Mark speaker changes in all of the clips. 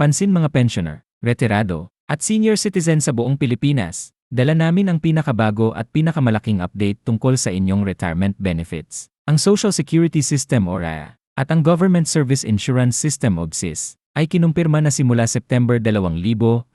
Speaker 1: Pansin mga pensioner, retirado, at senior citizen sa buong Pilipinas, dala namin ang pinakabago at pinakamalaking update tungkol sa inyong retirement benefits. Ang Social Security System o RAA at ang Government Service Insurance System o GSIS ay kinumpirma na simula September 2025.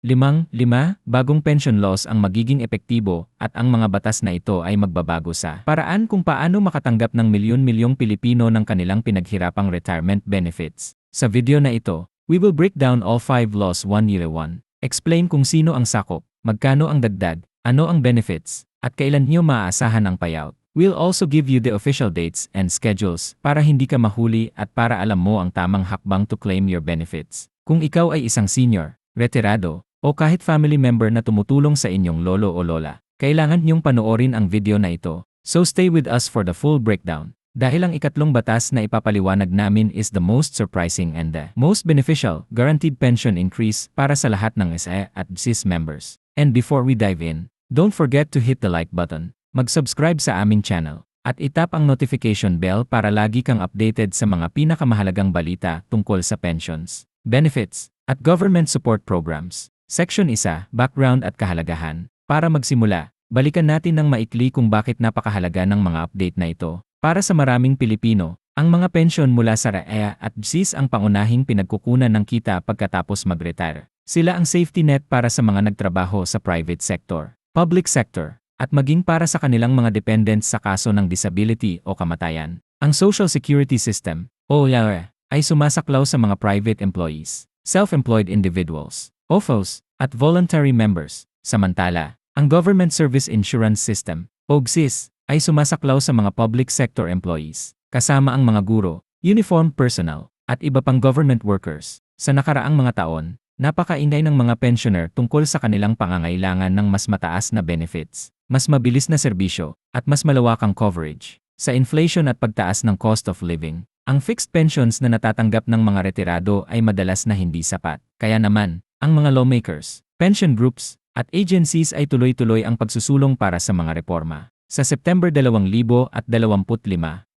Speaker 1: Limang, lima, bagong pension laws ang magiging epektibo at ang mga batas na ito ay magbabago sa paraan kung paano makatanggap ng milyon-milyong Pilipino ng kanilang pinaghirapang retirement benefits. Sa video na ito, we will break down all five laws one year one, explain kung sino ang sakop, magkano ang dagdag, ano ang benefits, at kailan niyo maaasahan ang payout. We'll also give you the official dates and schedules para hindi ka mahuli at para alam mo ang tamang hakbang to claim your benefits. Kung ikaw ay isang senior, retirado, o kahit family member na tumutulong sa inyong lolo o lola, kailangan niyong panoorin ang video na ito. So stay with us for the full breakdown. Dahil ang ikatlong batas na ipapaliwanag namin is the most surprising and the most beneficial guaranteed pension increase para sa lahat ng SA at GSIS members. And before we dive in, don't forget to hit the like button, mag-subscribe sa aming channel, at itap ang notification bell para lagi kang updated sa mga pinakamahalagang balita tungkol sa pensions, benefits, at government support programs. Section 1, Background at Kahalagahan. Para magsimula, balikan natin ng maikli kung bakit napakahalaga ng mga update na ito. Para sa maraming Pilipino, ang mga pensyon mula sa RAEA at GSIS ang pangunahing pinagkukunan ng kita pagkatapos mag-retire. Sila ang safety net para sa mga nagtrabaho sa private sector, public sector, at maging para sa kanilang mga dependents sa kaso ng disability o kamatayan. Ang Social Security System, o LARA, ay sumasaklaw sa mga private employees, self-employed individuals, OFOs, at voluntary members. Samantala, ang Government Service Insurance System, o GSIS, ay sumasaklaw sa mga public sector employees, kasama ang mga guro, uniformed personnel, at iba pang government workers. Sa nakaraang mga taon, napakainday ng mga pensioner tungkol sa kanilang pangangailangan ng mas mataas na benefits, mas mabilis na serbisyo, at mas malawakang coverage. Sa inflation at pagtaas ng cost of living, ang fixed pensions na natatanggap ng mga retirado ay madalas na hindi sapat. Kaya naman, ang mga lawmakers, pension groups, at agencies ay tuloy-tuloy ang pagsusulong para sa mga reforma. Sa September 2025,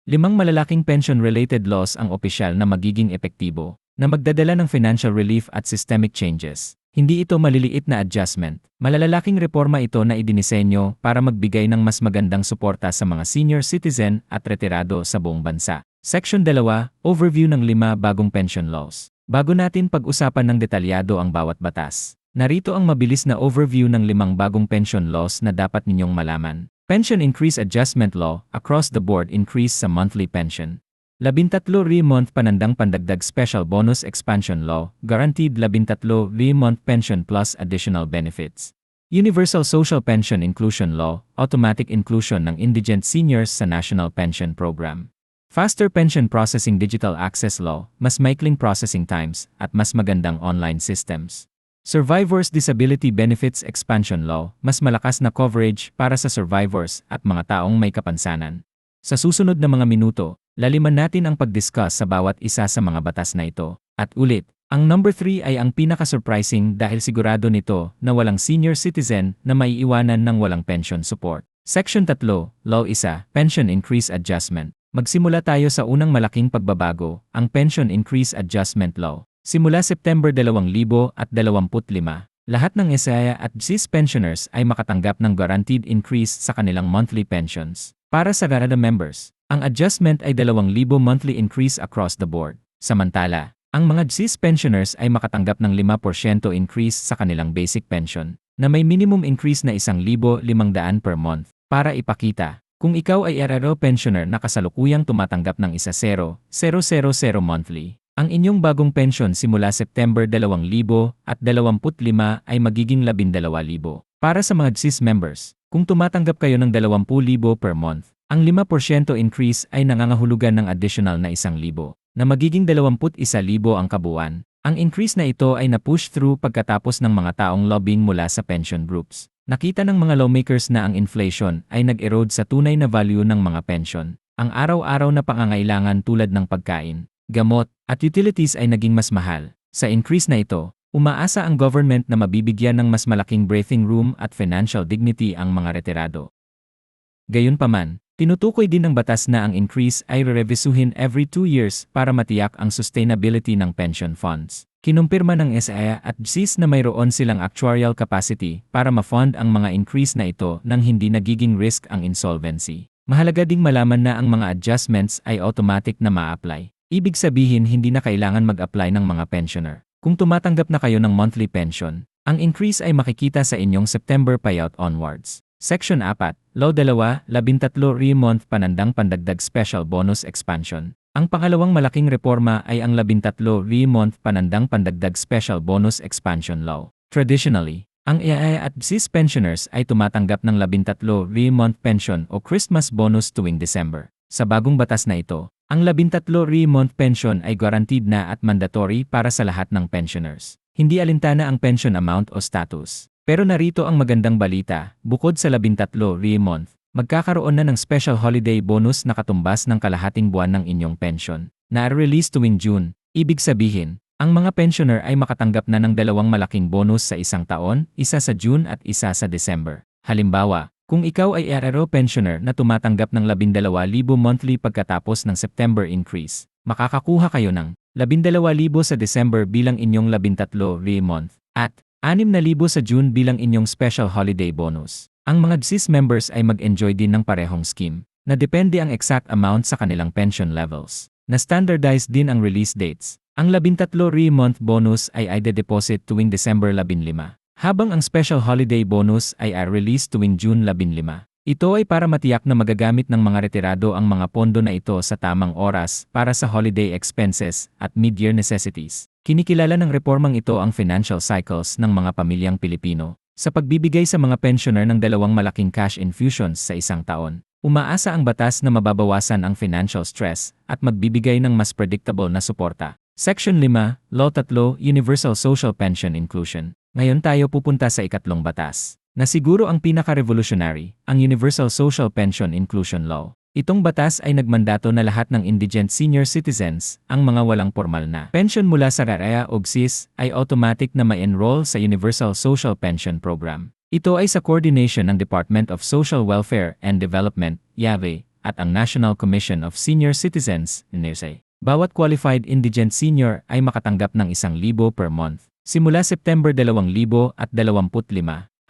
Speaker 1: limang malalaking pension-related laws ang opisyal na magiging epektibo, na magdadala ng financial relief at systemic changes. Hindi ito maliliit na adjustment. Malalalaking reforma ito na idinisenyo para magbigay ng mas magandang suporta sa mga senior citizen at retirado sa buong bansa. Section 2, Overview ng lima bagong pension laws. Bago natin pag-usapan ng detalyado ang bawat batas, narito ang mabilis na overview ng limang bagong pension laws na dapat ninyong malaman. Pension Increase Adjustment Law, across the board increase sa monthly pension. Labintatlo re-month panandang pandagdag Special Bonus Expansion Law, guaranteed labintatlo re-month pension plus additional benefits. Universal Social Pension Inclusion Law, automatic inclusion ng indigent seniors sa National Pension Program. Faster Pension Processing Digital Access Law, mas maikling processing times, at mas magandang online systems. Survivors Disability Benefits Expansion Law, mas malakas na coverage para sa survivors at mga taong may kapansanan. Sa susunod na mga minuto, laliman natin ang pag-discuss sa bawat isa sa mga batas na ito. At ulit, ang number 3 ay ang pinaka-surprising dahil sigurado nito na walang senior citizen na maiiwanan ng walang pension support. Section 3, Law 1, Pension Increase Adjustment. Magsimula tayo sa unang malaking pagbabago, ang Pension Increase Adjustment Law. Simula September 2025, lahat ng SIA at GSIS pensioners ay makatanggap ng guaranteed increase sa kanilang monthly pensions. Para sa Garada members, ang adjustment ay 2,000 monthly increase across the board. Samantala, ang mga GSIS pensioners ay makatanggap ng 5% increase sa kanilang basic pension, na may minimum increase na 1,500 per month, para ipakita kung ikaw ay RRO pensioner na kasalukuyang tumatanggap ng isa 0, 000 monthly, ang inyong bagong pension simula September 2025 ay magiging 12,000. Para sa mga GSIS members, kung tumatanggap kayo ng 20,000 per month, ang 5% increase ay nangangahulugan ng additional na 1,000 na magiging 21,000 ang kabuuan. Ang increase na ito ay na-push through pagkatapos ng mga taong lobbying mula sa pension groups. Nakita ng mga lawmakers na ang inflation ay nag-erode sa tunay na value ng mga pension. Ang araw-araw na pangangailangan tulad ng pagkain, gamot, at utilities ay naging mas mahal. Sa increase na ito, umaasa ang government na mabibigyan ng mas malaking breathing room at financial dignity ang mga retirado. Gayunpaman, Tinutukoy din ng batas na ang increase ay re-revisuhin every 2 years para matiyak ang sustainability ng pension funds. Kinumpirma ng SIA at GSIS na mayroon silang actuarial capacity para ma-fund ang mga increase na ito nang hindi nagiging risk ang insolvency. Mahalaga ding malaman na ang mga adjustments ay automatic na ma-apply. Ibig sabihin hindi na kailangan mag-apply ng mga pensioner. Kung tumatanggap na kayo ng monthly pension, ang increase ay makikita sa inyong September payout onwards. Section 4, Law 2, 13 Re-month Panandang Pandagdag Special Bonus Expansion. Ang pangalawang malaking reforma ay ang 13 Re-month Panandang Pandagdag Special Bonus Expansion Law. Traditionally, ang EIA at CIS pensioners ay tumatanggap ng 13 Re-month pension o Christmas bonus tuwing December. Sa bagong batas na ito, ang 13 Re-month pension ay guaranteed na at mandatory para sa lahat ng pensioners. Hindi alintana ang pension amount o status. Pero narito ang magandang balita, bukod sa 13 re-month, magkakaroon na ng special holiday bonus na katumbas ng kalahating buwan ng inyong pension, na release tuwing June. Ibig sabihin, ang mga pensioner ay makatanggap na ng dalawang malaking bonus sa isang taon, isa sa June at isa sa December. Halimbawa, kung ikaw ay RRO pensioner na tumatanggap ng 12,000 monthly pagkatapos ng September increase, makakakuha kayo ng 12,000 sa December bilang inyong 13 re-month at 6,000 sa June bilang inyong special holiday bonus. Ang mga GSIS members ay mag-enjoy din ng parehong scheme, na depende ang exact amount sa kanilang pension levels. Na standardized din ang release dates. Ang 13 re-month bonus ay ide-deposit tuwing December 15, habang ang special holiday bonus ay i-release tuwing June 15. Ito ay para matiyak na magagamit ng mga retirado ang mga pondo na ito sa tamang oras para sa holiday expenses at mid-year necessities. Kinikilala ng reformang ito ang financial cycles ng mga pamilyang Pilipino sa pagbibigay sa mga pensioner ng dalawang malaking cash infusions sa isang taon. Umaasa ang batas na mababawasan ang financial stress at magbibigay ng mas predictable na suporta. Section 5, Law 3, Universal Social Pension Inclusion. Ngayon tayo pupunta sa ikatlong batas, na siguro ang pinaka-revolutionary, ang Universal Social Pension Inclusion Law. Itong batas ay nagmandato na lahat ng indigent senior citizens, ang mga walang formal na pension mula sa RAREA o GSIS, ay automatic na ma-enroll sa Universal Social Pension Program. Ito ay sa coordination ng Department of Social Welfare and Development, YAVE, at ang National Commission of Senior Citizens, NESE. Bawat qualified indigent senior ay makatanggap ng isang libo per month. Simula September 2025,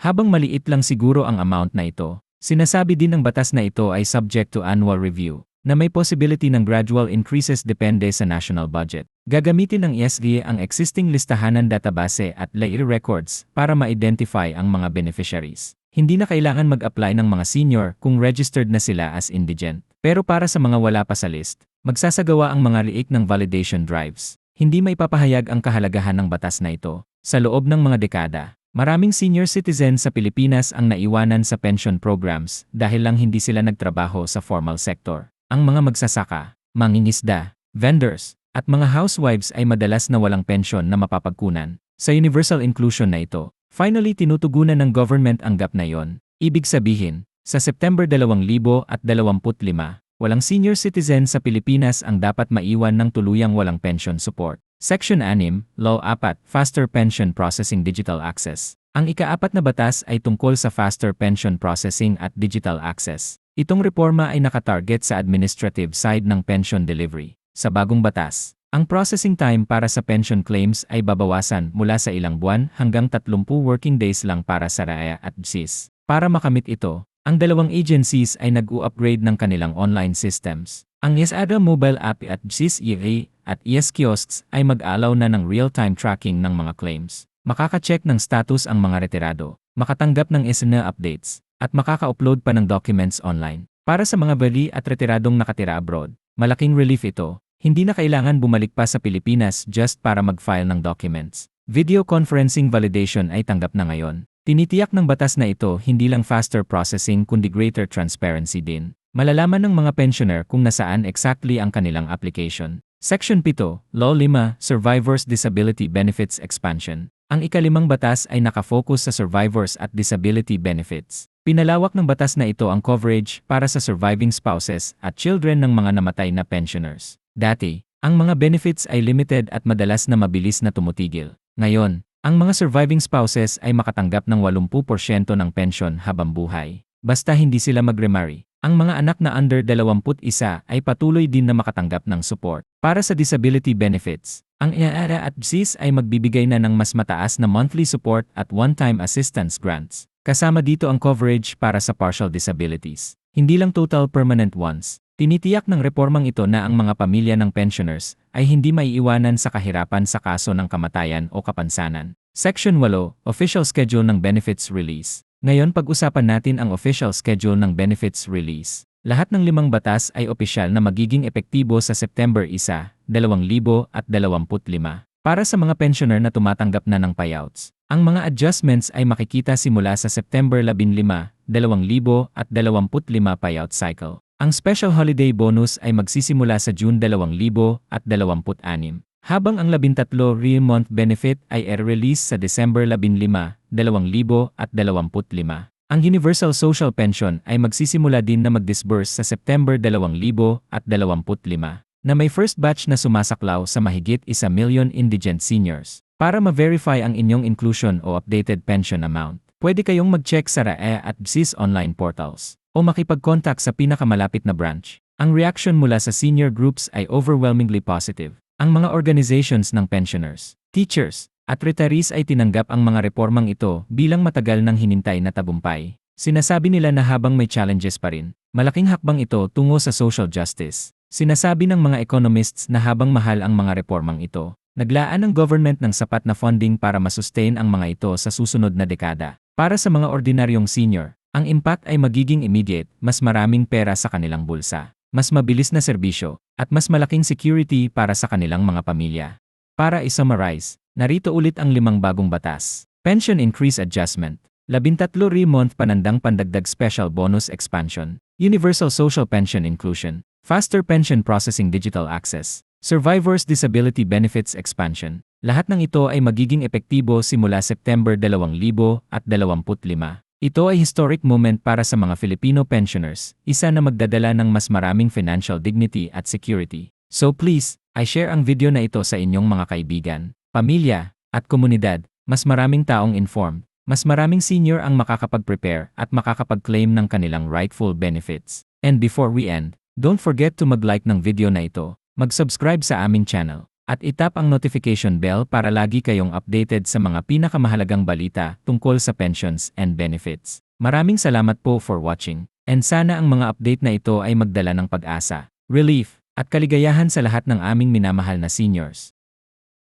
Speaker 1: habang maliit lang siguro ang amount na ito, Sinasabi din ng batas na ito ay subject to annual review, na may possibility ng gradual increases depende sa national budget. Gagamitin ng ESG ang existing listahanan database at layer records para ma-identify ang mga beneficiaries. Hindi na kailangan mag-apply ng mga senior kung registered na sila as indigent. Pero para sa mga wala pa sa list, magsasagawa ang mga liik ng validation drives. Hindi may papahayag ang kahalagahan ng batas na ito. Sa loob ng mga dekada, Maraming senior citizens sa Pilipinas ang naiwanan sa pension programs dahil lang hindi sila nagtrabaho sa formal sector. Ang mga magsasaka, mangingisda, vendors, at mga housewives ay madalas na walang pension na mapapagkunan. Sa universal inclusion na ito, finally tinutugunan ng government ang gap na yon. Ibig sabihin, sa September 2025, walang senior citizen sa Pilipinas ang dapat maiwan ng tuluyang walang pension support. Section 6, Law 4, Faster Pension Processing Digital Access. Ang ikaapat na batas ay tungkol sa faster pension processing at digital access. Itong reforma ay nakatarget sa administrative side ng pension delivery. Sa bagong batas, ang processing time para sa pension claims ay babawasan mula sa ilang buwan hanggang 30 working days lang para sa RAEA at GSIS. Para makamit ito, ang dalawang agencies ay nag-u-upgrade ng kanilang online systems. Ang YesAda mobile app at GSIS EA at ES Kiosks ay mag-alaw na ng real-time tracking ng mga claims. Makaka-check ng status ang mga retirado, makatanggap ng SNA updates, at makaka-upload pa ng documents online. Para sa mga bali at retiradong nakatira abroad, malaking relief ito. Hindi na kailangan bumalik pa sa Pilipinas just para mag-file ng documents. Video conferencing validation ay tanggap na ngayon. Tinitiyak ng batas na ito hindi lang faster processing kundi greater transparency din. Malalaman ng mga pensioner kung nasaan exactly ang kanilang application. Section 7, Law 5, Survivors Disability Benefits Expansion. Ang ikalimang batas ay nakafocus sa survivors at disability benefits. Pinalawak ng batas na ito ang coverage para sa surviving spouses at children ng mga namatay na pensioners. Dati, ang mga benefits ay limited at madalas na mabilis na tumutigil. Ngayon, ang mga surviving spouses ay makatanggap ng 80% ng pensyon habang buhay. Basta hindi sila mag-remarry. Ang mga anak na under 21 ay patuloy din na makatanggap ng support. Para sa disability benefits, ang IARA at BSIS ay magbibigay na ng mas mataas na monthly support at one-time assistance grants. Kasama dito ang coverage para sa partial disabilities. Hindi lang total permanent ones. Tinitiyak ng reformang ito na ang mga pamilya ng pensioners ay hindi maiiwanan sa kahirapan sa kaso ng kamatayan o kapansanan. Section 8, Official Schedule ng Benefits Release. Ngayon pag-usapan natin ang official schedule ng benefits release. Lahat ng limang batas ay opisyal na magiging epektibo sa September 1, 2025. Para sa mga pensioner na tumatanggap na ng payouts, ang mga adjustments ay makikita simula sa September 15, 2025 payout cycle. Ang special holiday bonus ay magsisimula sa June 2026, habang ang 13 real-month benefit ay i-release sa December 15, 2025. Ang Universal Social Pension ay magsisimula din na mag-disburse sa September 2025 na may first batch na sumasaklaw sa mahigit isa million indigent seniors. Para ma-verify ang inyong inclusion o updated pension amount, pwede kayong mag-check sa RAE at BSIS online portals o makipag-contact sa pinakamalapit na branch. Ang reaction mula sa senior groups ay overwhelmingly positive. Ang mga organizations ng pensioners, teachers, at retirees ay tinanggap ang mga reformang ito bilang matagal ng hinintay na tabumpay. Sinasabi nila na habang may challenges pa rin, malaking hakbang ito tungo sa social justice. Sinasabi ng mga economists na habang mahal ang mga reformang ito, naglaan ng government ng sapat na funding para masustain ang mga ito sa susunod na dekada. Para sa mga ordinaryong senior, ang impact ay magiging immediate, mas maraming pera sa kanilang bulsa, mas mabilis na serbisyo, at mas malaking security para sa kanilang mga pamilya. Para i-summarize, narito ulit ang limang bagong batas. Pension Increase Adjustment, 13 month panandang pandagdag special bonus expansion, Universal Social Pension Inclusion, Faster Pension Processing Digital Access, Survivors Disability Benefits Expansion. Lahat ng ito ay magiging epektibo simula September 2025. Ito ay historic moment para sa mga Filipino pensioners, isa na magdadala ng mas maraming financial dignity at security. So please, I share ang video na ito sa inyong mga kaibigan, pamilya, at komunidad. Mas maraming taong informed, mas maraming senior ang makakapag-prepare at makakapag-claim ng kanilang rightful benefits. And before we end, don't forget to mag-like ng video na ito, mag-subscribe sa aming channel, at itap ang notification bell para lagi kayong updated sa mga pinakamahalagang balita tungkol sa pensions and benefits. Maraming salamat po for watching, and sana ang mga update na ito ay magdala ng pag-asa, relief, at kaligayahan sa lahat ng aming minamahal na seniors.